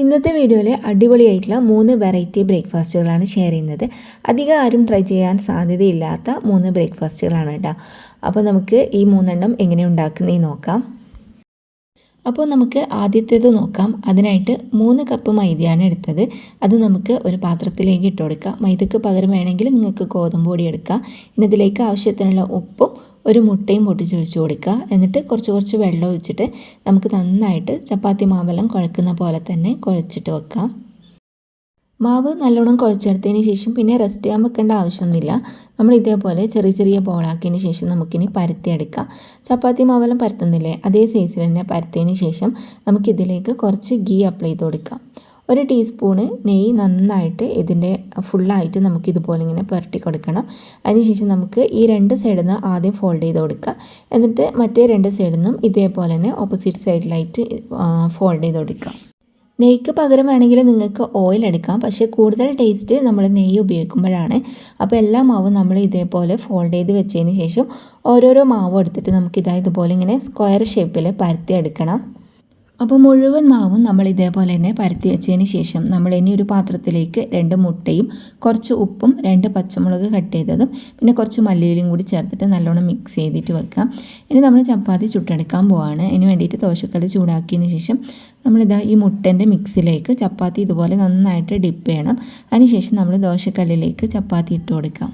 ഇന്നത്തെ വീഡിയോയിൽ അടിപൊളിയായിട്ടുള്ള മൂന്ന് വെറൈറ്റി ബ്രേക്ക്ഫാസ്റ്റുകളാണ് ഷെയർ ചെയ്യുന്നത്. അധികം ആരും ട്രൈ ചെയ്യാൻ സാധ്യതയില്ലാത്ത മൂന്ന് ബ്രേക്ക്ഫാസ്റ്റുകളാണ് കേട്ടോ അപ്പോൾ നമുക്ക് ഈ മൂന്നെണ്ണം എങ്ങനെ ഉണ്ടാക്കുന്നേ നോക്കാം. അപ്പോൾ നമുക്ക് ആദ്യത്തേത് നോക്കാം. അതിനായിട്ട് മൂന്ന് കപ്പ് മൈദയാണ് എടുത്തത്. അത് നമുക്ക് ഒരു പാത്രത്തിലേക്ക് ഇട്ട് കൊടുക്കാം. മൈദക്ക് പകരം വേണമെങ്കിൽ നിങ്ങൾക്ക് ഗോതമ്പ് പൊടി എടുക്കാം. ഇതിലേക്ക് ആവശ്യത്തിനുള്ള ഉപ്പും ഒരു മുട്ടയും പൊട്ടിച്ച് ഒഴിച്ചു കൊടുക്കുക. എന്നിട്ട് കുറച്ച് കുറച്ച് വെള്ളം ഒഴിച്ചിട്ട് നമുക്ക് നന്നായിട്ട് ചപ്പാത്തി മാവെല്ലാം കുഴക്കുന്ന പോലെ തന്നെ കുഴച്ചിട്ട് വെക്കാം. മാവ് നല്ലോണം കുഴച്ചെടുത്തതിന് ശേഷം പിന്നെ റെസ്റ്റ് ചെയ്യാൻ വെക്കേണ്ട ആവശ്യമൊന്നുമില്ല. നമ്മൾ ഇതേപോലെ ചെറിയ ചെറിയ ബോളാക്കിയതിന് ശേഷം നമുക്കിനി പരത്തിയെടുക്കാം. ചപ്പാത്തി മാവെല്ലാം പരത്തുന്നില്ലേ? അതേ സൈസിൽ തന്നെ പരത്തിയതിന് ശേഷം നമുക്കിതിലേക്ക് കുറച്ച് ഗീ അപ്ലൈ ചെയ്ത് കൊടുക്കാം. ഒരു ടീസ്പൂണ് നെയ്യ് നന്നായിട്ട് ഇതിന്റെ ഫുള്ളായിട്ട് നമുക്ക് ഇതുപോലെ ഇങ്ങനെ പുരട്ടി കൊടുക്കണം. അതിനുശേഷം നമുക്ക് ഈ രണ്ട് സൈഡിൽ നിന്ന് ആദ്യം ഫോൾഡ് ചെയ്ത് കൊടുക്കുക. എന്നിട്ട് മറ്റേ രണ്ട് സൈഡിൽ നിന്നും ഇതേപോലെ തന്നെ ഓപ്പോസിറ്റ് സൈഡിലായിട്ട് ഫോൾഡ് ചെയ്ത് കൊടുക്കുക. നെയ്ക്ക് പകരം വേണമെങ്കിൽ നിങ്ങൾക്ക് ഓയിൽ എടുക്കാം. പക്ഷേ കൂടുതൽ ടേസ്റ്റ് നമ്മൾ നെയ്യ് ഉപയോഗിക്കുമ്പോഴാണ്. അപ്പോൾ എല്ലാ മാവും നമ്മൾ ഇതേപോലെ ഫോൾഡ് ചെയ്ത് വെച്ചതിന് ശേഷം ഓരോരോ മാവ് എടുത്തിട്ട് നമുക്കിതാ ഇതുപോലെ ഇങ്ങനെ സ്ക്വയർ ഷേപ്പിൽ പരത്തി എടുക്കണം. അപ്പോൾ മുഴുവൻ മാവും നമ്മൾ ഇതേപോലെ തന്നെ പരത്തി വെച്ചതിന് ശേഷം നമ്മൾ ഇനി ഒരു പാത്രത്തിലേക്ക് രണ്ട് മുട്ടയും കുറച്ച് ഉപ്പും രണ്ട് പച്ചമുളക് കട്ട് ചെയ്തതും പിന്നെ കുറച്ച് മല്ലിയിലും കൂടി ചേർത്തിട്ട് നല്ലോണം മിക്സ് ചെയ്തിട്ട് വെക്കാം. ഇനി നമ്മൾ ചപ്പാത്തി ചുട്ടെടുക്കാൻ പോവാണ്. അതിന് വേണ്ടിയിട്ട് ദോശക്കല്ല് ചൂടാക്കിയതിന് ശേഷം നമ്മളിതാ ഈ മുട്ടന്റെ മിക്സിലേക്ക് ചപ്പാത്തി ഇതുപോലെ നന്നായിട്ട് ഡിപ്പ് ചെയ്യണം. അതിനുശേഷം നമ്മൾ ദോശക്കല്ലിലേക്ക് ചപ്പാത്തി ഇട്ട് കൊടുക്കാം.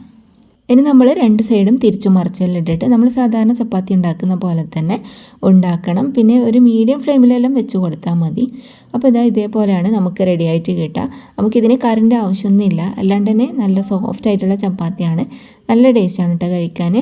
ഇനി നമ്മൾ രണ്ട് സൈഡും തിരിച്ചു മറിച്ചെല്ലിട്ടിട്ട് നമ്മൾ സാധാരണ ചപ്പാത്തി ഉണ്ടാക്കുന്ന പോലെ തന്നെ ഉണ്ടാക്കണം. പിന്നെ ഒരു മീഡിയം ഫ്ലെയിമിലെല്ലാം വെച്ച് കൊടുത്താൽ മതി. അപ്പോൾ ഇതാ ഇതേപോലെയാണ് നമുക്ക് റെഡി ആയിട്ട് കിട്ടുക. നമുക്കിതിന് കറിന്റെ ആവശ്യമൊന്നുമില്ല. അല്ലാണ്ട് തന്നെ നല്ല സോഫ്റ്റ് ആയിട്ടുള്ള ചപ്പാത്തിയാണ്. നല്ല ടേസ്റ്റാണ് കേട്ടോ കഴിക്കാൻ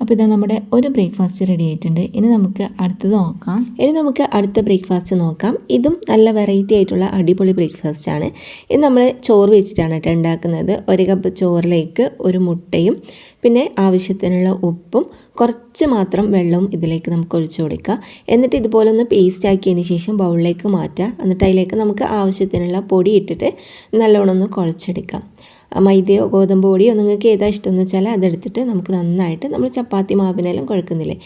അപ്പോൾ ഇതാ നമ്മുടെ ഒരു ബ്രേക്ക്ഫാസ്റ്റ് റെഡി ആയിട്ടുണ്ട്. ഇനി നമുക്ക് അടുത്തത് നോക്കാം. ഇനി നമുക്ക് അടുത്ത ബ്രേക്ക്ഫാസ്റ്റ് നോക്കാം. ഇതും നല്ല വെറൈറ്റി ആയിട്ടുള്ള അടിപൊളി ബ്രേക്ക്ഫാസ്റ്റ് ആണ്. ഇത് നമ്മൾ ചോറ് വെച്ചിട്ടാണ് കേട്ടോ ഉണ്ടാക്കുന്നത് ഒരു കപ്പ് ചോറിലേക്ക് ഒരു മുട്ടയും പിന്നെ ആവശ്യത്തിനുള്ള ഉപ്പും കുറച്ച് മാത്രം വെള്ളവും ഇതിലേക്ക് നമുക്ക് ഒഴിച്ചു കൊടുക്കുക എന്നിട്ട് ഇതുപോലെ ഒന്ന് പേസ്റ്റ് ആക്കിയതിന് ശേഷം ബൗളിലേക്ക് മാറ്റുക എന്നിട്ട് അതിലേക്ക് നമുക്ക് ആവശ്യത്തിനുള്ള പൊടി ഇട്ടിട്ട് നല്ലോണം ഒന്ന് കുഴച്ചെടുക്കാം. മൈദയോ ഗോതമ്പ് പൊടിയോ നിങ്ങൾക്ക് ഏതാ ഇഷ്ടമെന്ന് വെച്ചാൽ അതെടുത്തിട്ട് നമുക്ക് നന്നായിട്ട് നമ്മൾ ചപ്പാത്തി മാവിനെല്ലാം കുഴക്കുന്നില്ലേ?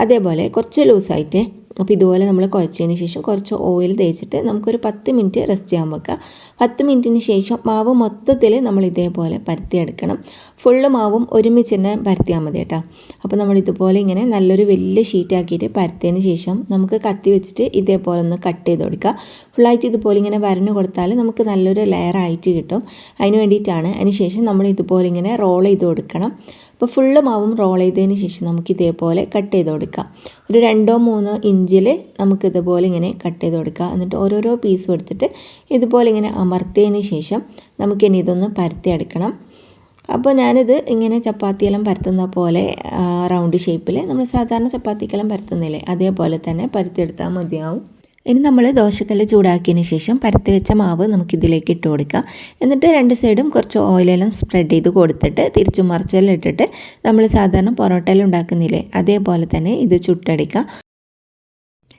അതേപോലെ കുറച്ച് ലൂസായിട്ട് അപ്പോൾ ഇതുപോലെ നമ്മൾ കുഴച്ചതിന് ശേഷം കുറച്ച് ഓയിൽ തേച്ചിട്ട് നമുക്കൊരു പത്ത് മിനിറ്റ് റെസ്റ്റ് ചെയ്യാൻ വെക്കുക പത്ത് മിനിറ്റിന് ശേഷം മാവ് മൊത്തത്തിൽ നമ്മൾ ഇതേപോലെ പരത്തിയെടുക്കണം ഫുള്ള് മാവും ഒരുമിച്ച് തന്നെ പരത്തിയാൽ മതി കേട്ടോ. അപ്പോൾ നമ്മൾ ഇതുപോലെ ഇങ്ങനെ നല്ലൊരു വലിയ ഷീറ്റാക്കിയിട്ട് പരത്തിയതിന് ശേഷം നമുക്ക് കത്തി വെച്ചിട്ട് ഇതേപോലെ ഒന്ന് കട്ട് ചെയ്ത് കൊടുക്കുക. ഫുള്ളായിട്ട് ഇതുപോലെ ഇങ്ങനെ വരഞ്ഞു കൊടുത്താൽ നമുക്ക് നല്ലൊരു ലെയർ ആയിട്ട് കിട്ടും. അതിന് വേണ്ടിയിട്ടാണ്. അതിന് ശേഷം നമ്മൾ ഇതുപോലെ ഇങ്ങനെ റോൾ ചെയ്ത് കൊടുക്കണം. അപ്പോൾ ഫുള്ള് മാവും റോൾ ചെയ്തതിന് ശേഷം നമുക്ക് ഇതേപോലെ കട്ട് ചെയ്ത് കൊടുക്കാം. ഒരു രണ്ടോ മൂന്നോ ഇഞ്ചിൽ നമുക്ക് ഇതുപോലെ ഇങ്ങനെ കട്ട് ചെയ്ത് കൊടുക്കുക എന്നിട്ട് ഓരോരോ പീസും എടുത്തിട്ട് ഇതുപോലെ ഇങ്ങനെ അമർത്തിയതിന് ശേഷം നമുക്ക് നമുക്കിനി ഇതൊന്ന് പരത്തിയെടുക്കണം അപ്പോൾ ഞാനിത് ഇങ്ങനെ ചപ്പാത്തിയെല്ലാം പരത്തുന്ന പോലെ റൗണ്ട് ഷേപ്പിൽ നമ്മൾ സാധാരണ ചപ്പാത്തിക്കെല്ലാം പരത്തുന്നില്ലേ? അതേപോലെ തന്നെ പരത്തിയെടുത്താൽ മതിയാവും. ഇനി നമ്മൾ ദോശക്കല്ല് ചൂടാക്കിയതിന് ശേഷം പരത്തി വെച്ച മാവ് നമുക്കിതിലേക്ക് ഇട്ട് കൊടുക്കാം. എന്നിട്ട് രണ്ട് സൈഡും കുറച്ച് ഓയിലെല്ലാം സ്പ്രെഡ് ചെയ്ത് കൊടുത്തിട്ട് തിരിച്ചും മറിച്ചെല്ലാം ഇട്ടിട്ട് നമ്മൾ സാധാരണ പൊറോട്ടയിൽ ഉണ്ടാക്കുന്നില്ലേ അതേപോലെ തന്നെ ഇത് ചുട്ടടിക്കാം.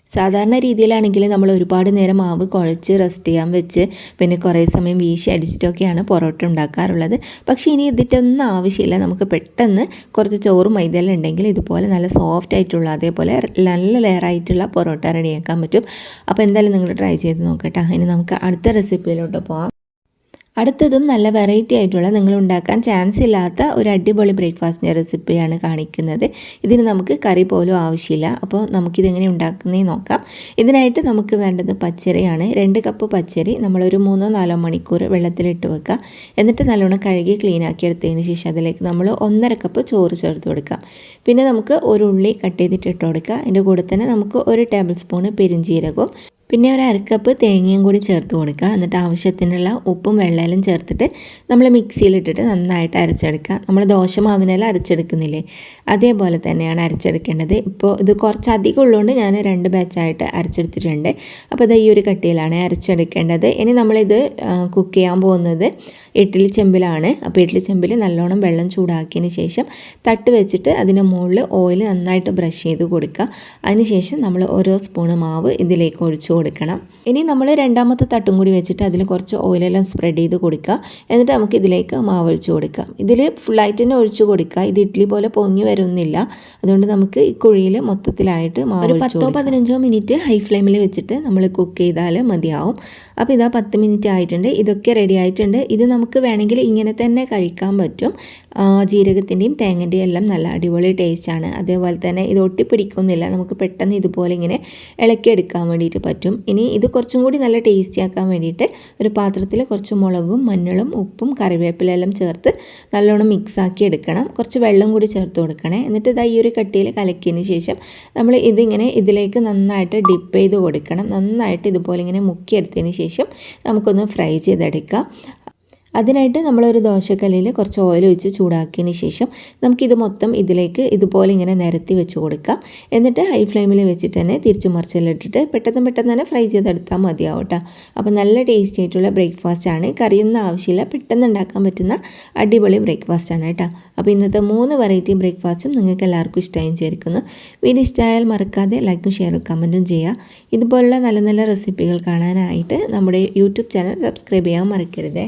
സാധാരണ രീതിയിലാണെങ്കിൽ നമ്മൾ ഒരുപാട് നേരം മാവ് കുഴച്ച് റെസ്റ്റ് ചെയ്യാൻ വെച്ച് പിന്നെ കുറേ സമയം വീശി അടിച്ചിട്ടൊക്കെയാണ് പൊറോട്ട ഉണ്ടാക്കാറുള്ളത്. പക്ഷേ ഇനി ഇതിട്ടൊന്നും ആവശ്യമില്ല. നമുക്ക് പെട്ടെന്ന് കുറച്ച് ചോറും മൈദയെല്ലാം ഉണ്ടെങ്കിൽ ഇതുപോലെ നല്ല സോഫ്റ്റ് ആയിട്ടുള്ള അതേപോലെ നല്ല ലെയറായിട്ടുള്ള പൊറോട്ട റെഡിയാക്കാൻ പറ്റും. അപ്പോൾ എന്തായാലും നിങ്ങൾ ട്രൈ ചെയ്ത് നോക്കട്ടെ. ഇനി നമുക്ക് അടുത്ത റെസിപ്പിയിലോട്ട് പോകാം അടുത്തതും നല്ല വെറൈറ്റി ആയിട്ടുള്ള നിങ്ങൾ ഉണ്ടാക്കാൻ ചാൻസ് ഇല്ലാത്ത ഒരു അടിപൊളി ബ്രേക്ക്ഫാസ്റ്റിന്റെ റെസിപ്പിയാണ് കാണിക്കുന്നത്. ഇതിന് നമുക്ക് കറി പോലും ആവശ്യമില്ല. അപ്പോൾ നമുക്കിതെങ്ങനെ ഉണ്ടാക്കുന്നതെന്ന് നോക്കാം. ഇതിനായിട്ട് നമുക്ക് വേണ്ടത് പച്ചരിയാണ്. രണ്ട് കപ്പ് പച്ചരി. നമ്മളൊരു മൂന്നോ നാലോ മണിക്കൂർ വെള്ളത്തിലിട്ട് വെക്കുക. എന്നിട്ട് നല്ലോണം കഴുകി ക്ലീൻ ആക്കി എടുത്തതിന് ശേഷം അതിലേക്ക് നമ്മൾ ഒന്നര കപ്പ് ചോറ് ചേർത്ത് കൊടുക്കാം പിന്നെ നമുക്ക് ഒരു ഉള്ളി കട്ട് ചെയ്തിട്ട് ഇട്ട് കൊടുക്കുക. അതിന്റെ കൂടെ തന്നെ നമുക്ക് ഒരു ടേബിൾ സ്പൂണ് പെരിഞ്ചീരകവും പിന്നെ ഒരു അരക്കപ്പ് തേങ്ങയും കൂടി ചേർത്ത് കൊടുക്കുക. എന്നിട്ട് ആവശ്യത്തിനുള്ള ഉപ്പും വെള്ളയിലും ചേർത്തിട്ട് നമ്മൾ മിക്സിയിലിട്ടിട്ട് നന്നായിട്ട് അരച്ചെടുക്കുക. നമ്മൾ ദോശ അരച്ചെടുക്കുന്നില്ലേ? അതേപോലെ തന്നെയാണ് അരച്ചെടുക്കേണ്ടത്. ഇപ്പോൾ ഇത് കുറച്ച് അധികം ഉള്ളതുകൊണ്ട് ഞാൻ രണ്ട് ബാച്ചായിട്ട് അരച്ചെടുത്തിട്ടുണ്ട്. അപ്പോൾ ഇത് ഈ ഒരു കട്ടിയിലാണ് അരച്ചെടുക്കേണ്ടത്. ഇനി നമ്മളിത് കുക്ക് ചെയ്യാൻ പോകുന്നത്. ഇഡ്ഡലി ചെമ്പിലാണ്. അപ്പോൾ ഇഡ്ഡലി ചെമ്പിൽ നല്ലോണം വെള്ളം ചൂടാക്കിയതിന് ശേഷം തട്ട് വെച്ചിട്ട് അതിന് മുകളിൽ ഓയിൽ നന്നായിട്ട് ബ്രഷ് ചെയ്ത് കൊടുക്കുക. അതിനുശേഷം നമ്മൾ ഓരോ സ്പൂണ് മാവ് ഇതിലേക്ക് ഒഴിച്ചു കൊടുക്കണം. ഇനി നമ്മൾ രണ്ടാമത്തെ തട്ടും കൂടി വെച്ചിട്ട് അതിൽ കുറച്ച് ഓയിലെല്ലാം സ്പ്രെഡ് ചെയ്ത് കൊടുക്കുക. എന്നിട്ട് നമുക്ക് ഇതിലേക്ക് മാവ് ഒഴിച്ച് കൊടുക്കാം ഇതിൽ ഫുള്ളായിട്ട് തന്നെ ഒഴിച്ച് കൊടുക്കുക. ഇത് ഇഡ്ഡലി പോലെ പൊങ്ങി വരുന്നില്ല. അതുകൊണ്ട് നമുക്ക് ഈ കുഴിയിൽ മൊത്തത്തിലായിട്ട് മാവ് ഒരു പത്തോ പതിനഞ്ചോ മിനിറ്റ് ഹൈ ഫ്ലെയിമിൽ വെച്ചിട്ട് നമ്മൾ കുക്ക് ചെയ്താൽ മതിയാവും. അപ്പോൾ ഇതാ പത്ത് മിനിറ്റ് ആയിട്ടുണ്ട്. ഇതൊക്കെ റെഡി ആയിട്ടുണ്ട്. ഇത് നമുക്ക് വേണമെങ്കിൽ ഇങ്ങനെ തന്നെ കഴിക്കാൻ പറ്റും. ജീരകത്തിന്റെയും തേങ്ങന്റെയും എല്ലാം നല്ല അടിപൊളി ടേസ്റ്റാണ്. അതേപോലെ തന്നെ ഇത് ഒട്ടിപ്പിടിക്കുന്നില്ല. നമുക്ക് പെട്ടെന്ന് ഇതുപോലെ ഇങ്ങനെ ഇളക്കിയെടുക്കാൻ വേണ്ടിയിട്ട് പറ്റും. ഇനി ഇത് കുറച്ചും കൂടി നല്ല ടേസ്റ്റി ആക്കാൻ വേണ്ടിയിട്ട് ഒരു പാത്രത്തിൽ കുറച്ച് മുളകും മഞ്ഞളും ഉപ്പും കറിവേപ്പിലെല്ലാം ചേർത്ത് നല്ലോണം മിക്സ് ആക്കി എടുക്കണം. കുറച്ച് വെള്ളം കൂടി ചേർത്ത് കൊടുക്കണേ. എന്നിട്ട് ഇതാ ഈ ഒരു കട്ടിയിൽ കലക്കിയതിന് ശേഷം നമ്മൾ ഇതിങ്ങനെ ഇതിലേക്ക് നന്നായിട്ട് ഡിപ്പ് ചെയ്ത് കൊടുക്കണം. നന്നായിട്ട് ഇതുപോലെ ഇങ്ങനെ മുക്കിയെടുത്തതിന് ശേഷം നമുക്കൊന്ന് ഫ്രൈ ചെയ്തെടുക്കാം. അതിനായിട്ട് നമ്മളൊരു ദോശക്കല്ലിൽ കുറച്ച് ഓയിൽ ഒഴിച്ച് ചൂടാക്കിയതിന് ശേഷം നമുക്കിത് മൊത്തം ഇതിലേക്ക് ഇതുപോലെ ഇങ്ങനെ നിരത്തി വെച്ച് കൊടുക്കാം. എന്നിട്ട് ഹൈ ഫ്ലെയിമിൽ വെച്ചിട്ട് തന്നെ തിരിച്ചു മറിച്ചിലിട്ടിട്ട് പെട്ടെന്ന് പെട്ടെന്ന് തന്നെ ഫ്രൈ ചെയ്തെടുത്താൽ മതിയാവും കേട്ടോ അപ്പോൾ നല്ല ടേസ്റ്റി ആയിട്ടുള്ള ബ്രേക്ക്ഫാസ്റ്റ് ആണ്. കറിയൊന്നും ആവശ്യമില്ല. പെട്ടെന്ന് ഉണ്ടാക്കാൻ പറ്റുന്ന അടിപൊളി ബ്രേക്ക്ഫാസ്റ്റ് ആണ് കേട്ടോ. അപ്പോൾ ഇന്നത്തെ മൂന്ന് വെറൈറ്റി ബ്രേക്ക്ഫാസ്റ്റും നിങ്ങൾക്ക് എല്ലാവർക്കും ഇഷ്ടമായും ചേർക്കുന്നു വീഡിയോ ഇഷ്ടമായാൽ മറക്കാതെ ലൈക്കും ഷെയറും കമന്റും ചെയ്യുക. ഇതുപോലുള്ള നല്ല നല്ല റെസിപ്പികൾ കാണാനായിട്ട് നമ്മുടെ യൂട്യൂബ് ചാനൽ സബ്സ്ക്രൈബ് ചെയ്യാൻ മറക്കരുതേ.